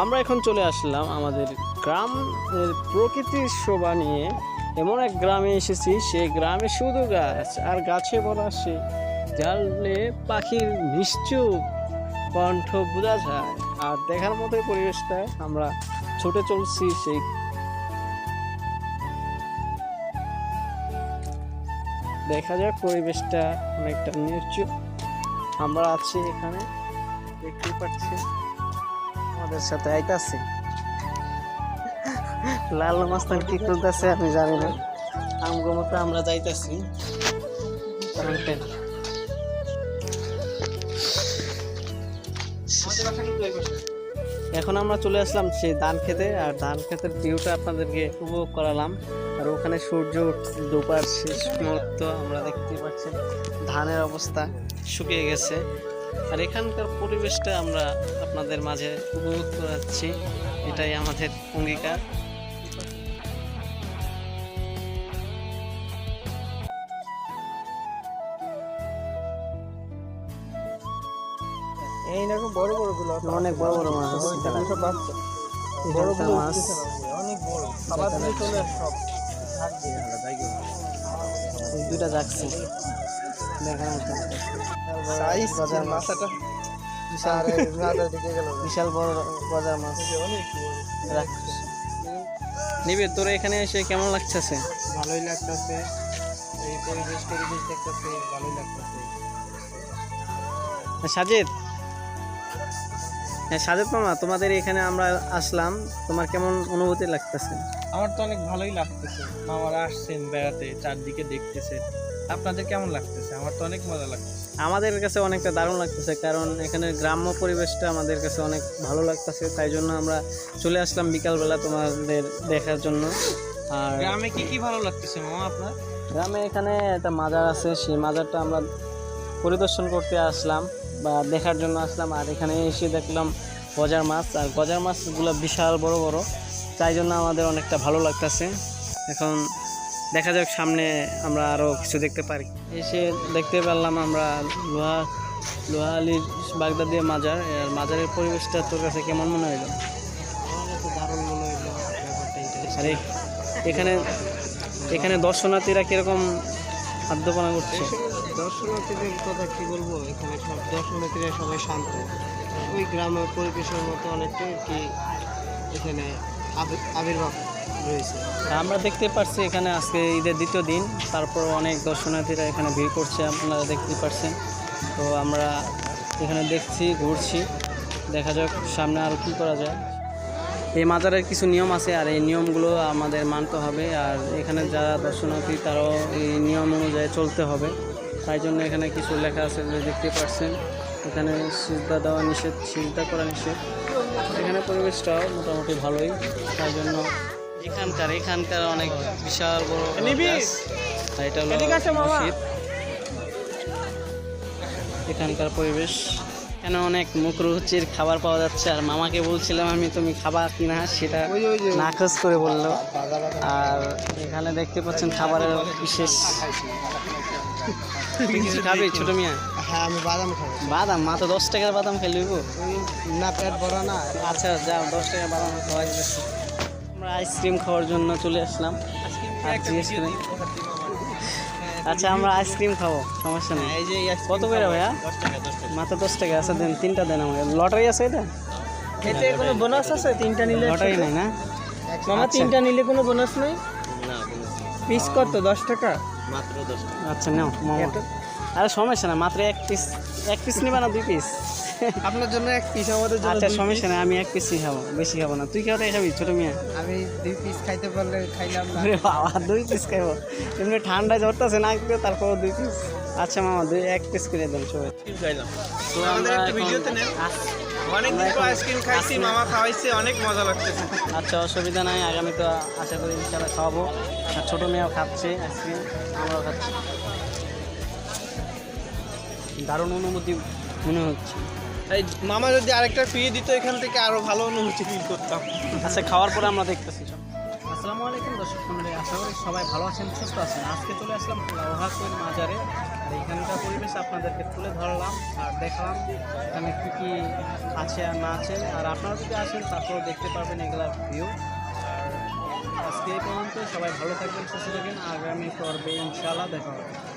আমরা এখন চলে আসলাম আমাদের গ্রামের প্রকৃতির শোভা নিয়ে। এমন এক গ্রামে এসেছি সেই গ্রামে শুধু গাছ, আর গাছে বলা সে জানলে পাখির নিশ্চুপ কণ্ঠ বোঝা যায়। আর দেখার মতো পরিবেশটা আমরা ছুটে চলছি সেই দেখা যাক পরিবেশটা অনেকটা নিশ্চুপ আমরা আছি এখানে দেখতে পাচ্ছি আমাদের সাথে আইতাছে। লাল মাস্তান কি করতেছে আমি জানি না। আমগো মতো আমরা যাইতাছি। এখন আমরা চলে আসলাম সেই ধান খেতে, আর ধান খেতের ভিউটা আপনাদেরকে উপভোগ করালাম। আর ওখানে সূর্য দুপার শেষ মুহূর্ত, আমরা দেখতে পাচ্ছি ধানের অবস্থা শুকিয়ে গেছে। আর এখানকার পরিবেশটা আমরা আপনাদের মাঝে উপভোগ করাচ্ছি। এটাই আমাদের অঙ্গীকার। এই দেখো বড় বড়গুলো অনেক বড় বড় মাছ আছে। সব বাচ্চা। বড় এখানকার মাছ। অনেক বড়। খাবার দিলে চলে সব। এই দুইটা যাচ্ছে। বাজার বিশাল বড় বাজার মাছ। অনেক তোর এখানে এসে কেমন লাগতেছে? ভালোই লাগতেছে। এই পরিবেশ পরিবেশ দেখতেছে ভালোই লাগতেছে। সাজেদ। হ্যাঁ সাজেদ মামা তোমাদের এখানে আমরা আসলাম। তোমার কেমন অনুভূতি লাগতেছে? আমার তো অনেক ভালোই লাগতেছে। মামারা আসছেন বেড়াতে চারদিকে দেখতেছে। আপনাদের কেমন লাগতেছে? আমার তো অনেক মজা লাগতেছে আমাদের কাছে অনেকটা দারুণ লাগতেছে কারণ এখানে গ্রাম্য পরিবেশটা আমাদের কাছে অনেক ভালো লাগতেছে তাই জন্য আমরা চলে আসলাম বিকালবেলা তোমাদের দেখার জন্য। আর গ্রামে কি কি ভালো লাগতেছে মামা আপনার? গ্রামে এখানে একটা মাজার আছে সেই মাজারটা আমরা পরিদর্শন করতে আসলাম বা দেখার জন্য আসলাম আর এখানে এসে দেখলাম গজার মাছ আর গজার মাছগুলো বিশাল বড় বড় তাই জন্য আমাদের অনেকটা ভালো লাগতেছে। এখন দেখা যাক সামনে আমরা আরও কিছু দেখতে পারি। এসে দেখতে পারলাম আমরা লোহা লোহালির বাগদাদিয়া মাজার। আর মাজারের পরিবেশটা তোর কাছে কেমন মনে দারুণ মনে হইল? আর, এখানে এখানে দর্শনার্থীরা কীরকম খাদ্যপানা করছে? দর্শনার্থীদের কথা কি বলব? এখানে সব দর্শনার্থীরা সবাই শান্ত। ওই গ্রামের পরিবেশের মতো অনেকটাই কি এখানে আবির- আবির্ভাব। রয়েছে। আমরা দেখতে পাচ্ছি এখানে আজকে ঈদের দ্বিতীয় দিন। তারপর অনেক দর্শনার্থীরা এখানে ভিড় করছে, আপনারা দেখতে পাচ্ছেন তো আমরা এখানে দেখছি, ঘুরছি। দেখা যাক সামনে আরও কী করা যায়। এই মাজারের কিছু নিয়ম আছে আর এই নিয়মগুলো আমাদের মানতে হবে। আর এখানে যারা দর্শনার্থী, তারাও এই নিয়ম অনুযায়ী চলতে হবে। তাই জন্য এখানে কিছু লেখা আছে যে দেখতে পাচ্ছেন এখানে সিজদা দেওয়া নিষেধ, সিজদা করা নিষেধ। এখানে পরিবেশটাও মোটামুটি ভালোই। তাই জন্য এখানকার এখানকার অনেক বিশাল বড় বড় এটা হলো। মসজিদ। এখানকার পরিবেশ। এখানে অনেক মুখরুচির খাবার পাওয়া যাচ্ছে। আর মামাকে বলছিলাম আমি তুমি খাবার কিনা সেটা যে যে নাকচ করে বলল। আর এখানে দেখতে পাচ্ছেন খাবারের বিশেষ কিছু খাবি? ছোট মিয়া? হ্যাঁ আমি বাদাম খাব। বাদাম? মাত্র দশ টাকার বাদাম খেয়ে লইব। না পেট ভরা না। আচ্ছা যাও দশ টাকা বাদাম খাওয়া যাচ্ছে আমরা আইসক্রিম খাওয়ার জন্য চলে আসলাম। আচ্ছা আমরা আইসক্রিম খাব সমস্যা নেই। এই যে কত করে ভাইয়া? মাত্র দশ টাকা আচ্ছা দেন তিনটা দেন আমাকে। লটারি আছে এটা? এতে কোনো বোনাস আছে? তিনটা নিলে লটারি নাই না? মামা আচ্ছা। তিনটা নিলে কোনো বোনাস নেই? পিস কত? দশ টাকা? মাত্র দশ টাকা। আচ্ছা নাও মামা। আরে সমস্যা না মাত্র এক পিস এক পিস নিবা না দুই পিস আপনার জন্য এক পিস আমাদের জন্য আচ্ছা সমস্যা না আমি এক পিসই খাব বেশি খাব না। তুই কেউটাই খাবি ছোট মিয়া? আমি দুই পিস খাইতে পারলে খাইলাম না। আরে বাবা দুই পিস খাইবো। এমনি ঠান্ডায় ঝরতেছে না একটু তারপর দুই পিস আচ্ছা মামা দুই এক পিস করে দেন সবাই। তো আমাদের একটা ভিডিওতে নেন। অনেক দিন পর আইসক্রিম খাইছি মামা খাওয়াইছে অনেক মজা লাগতেছে। আচ্ছা অসুবিধা নাই আগামী তো আশা করি ইনশাল্লাহ খাওয়াবো। আর ছোটো মেয়েও খাচ্ছে আইসক্রিম আমরাও খাচ্ছি। দারুণ অনুভূতি মনে হচ্ছে। এই মামা যদি আরেকটা ফ্রি দিত এখান থেকে আরও ভালো অনুভূতি ফিল করতাম। আচ্ছা খাওয়ার পরে আমরা দেখতেছি সব আসসালামু আলাইকুম দর্শক মন্ডলী আশা করি সবাই ভালো আছেন সুস্থ আছেন। আজকে চলে আসলাম লোহাকুল মাজারে। আর এখানকার পরিবেশ আপনাদেরকে তুলে ধরলাম আর দেখালাম এখানে কী কী আছে আর না আছে। আর আপনারা যদি আসেন তারপরেও দেখতে পারবেন এগুলার ভিউ আর আজকে এই পর্যন্ত সবাই ভালো থাকবেন সুস্থ থাকবেন। আগামী পর্বে ইনশাআল্লাহ দেখা হবে।